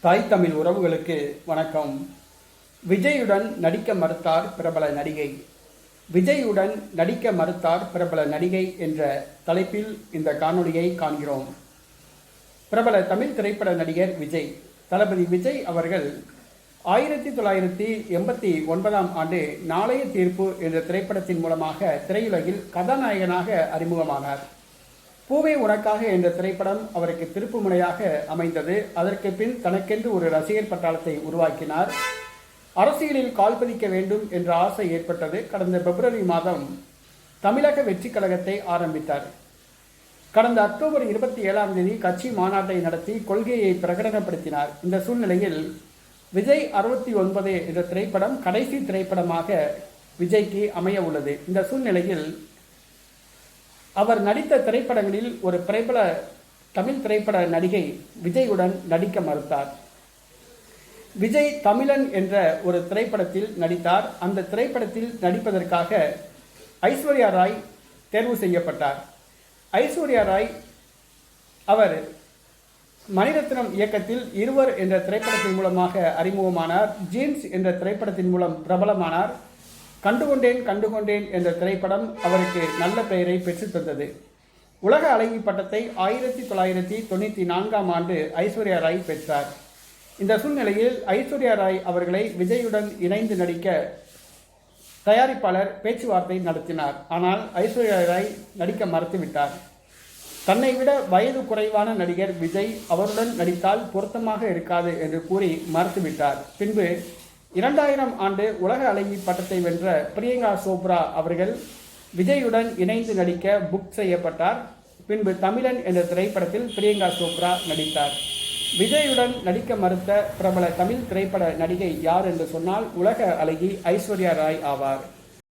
தாய் தமிழ் உறவுகளுக்கு வணக்கம். விஜயுடன் நடிக்க மறுத்தார் பிரபல நடிகை. விஜயுடன் நடிக்க மறுத்தார் பிரபல நடிகை என்ற தலைப்பில் இந்த காணொளியை காண்கிறோம். பிரபல தமிழ் திரைப்பட நடிகர் விஜய். தளபதி விஜய் அவர்கள் ஆயிரத்தி தொள்ளாயிரத்தி எண்பத்தி ஒன்பதாம் ஆண்டு நாளைய தீர்ப்பு என்ற திரைப்படத்தின் மூலமாக திரையுலகில் கதாநாயகனாக அறிமுகமானார். பூவே உனக்காக என்ற திரைப்படம் அவருக்கு திருப்பு முனையாக அமைந்தது. அதற்கு பின் தனக்கென்று ஒரு ரசிகர் பட்டாளத்தை உருவாக்கினார். அரசியலில் கால் பதிக்க வேண்டும் என்ற ஆசை ஏற்பட்டது. கடந்த பிப்ரவரி மாதம் தமிழக வெற்றி கழகத்தை ஆரம்பித்தார். கடந்த அக்டோபர் இருபத்தி ஏழாம் தேதி கட்சி மாநாட்டை நடத்தி கொள்கையை பிரகடனப்படுத்தினார். இந்த சூழ்நிலையில் விஜய் அறுபத்தி ஒன்பது என்ற திரைப்படம் கடைசி திரைப்படமாக விஜய்க்கு அமைய உள்ளது. இந்த சூழ்நிலையில் அவர் நடித்த திரைப்படங்களில் ஒரு பிரபல தமிழ் திரைப்பட நடிகை விஜயுடன் நடிக்க மறுத்தார். விஜய் தமிழன் என்ற ஒரு திரைப்படத்தில் நடித்தார். அந்த திரைப்படத்தில் நடிப்பதற்காக ஐஸ்வர்யா ராய் தேர்வு செய்யப்பட்டார். ஐஸ்வர்யா ராய் அவர் மணிரத்னம் இயக்கத்தில் இருவர் என்ற திரைப்படத்தின் மூலமாக அறிமுகமானார். ஜீன்ஸ் என்ற திரைப்படத்தின் மூலம் பிரபலமானார். கண்டுகொண்டேன் கண்டுகொண்டேன் என்ற திரைப்படம் அவருக்கு நல்ல பெயரை பெற்றுத்தந்தது உலக அழகி பட்டத்தை ஆயிரத்தி தொள்ளாயிரத்தி தொண்ணூற்றி நான்காம் ஆண்டு ஐஸ்வர்யா ராய் பெற்றார். இந்த சூழ்நிலையில் ஐஸ்வர்யா ராய் அவர்களை விஜயுடன் இணைந்து நடிக்க தயாரிப்பாளர் பேச்சுவார்த்தை நடத்தினார். ஆனால் ஐஸ்வர்யா ராய் நடிக்க மறுத்துவிட்டார். தன்னை விட வயது குறைவான நடிகர் விஜய் அவருடன் நடித்தால் பொருத்தமாக இருக்காது என்று கூறி மறுத்துவிட்டார். பின்பு இரண்டாயிரம் ஆண்டு உலக அழகி பட்டத்தை வென்ற பிரியங்கா சோப்ரா அவர்கள் விஜயுடன் இணைந்து நடிக்க புக் செய்யப்பட்டார். பின்பு தமிழன் என்ற திரைப்படத்தில் பிரியங்கா சோப்ரா நடித்தார். விஜயுடன் நடிக்க மறுத்த பிரபல தமிழ் திரைப்பட நடிகை யார் என்று சொன்னால் உலக அழகி ஐஸ்வர்யா ராய் ஆவார்.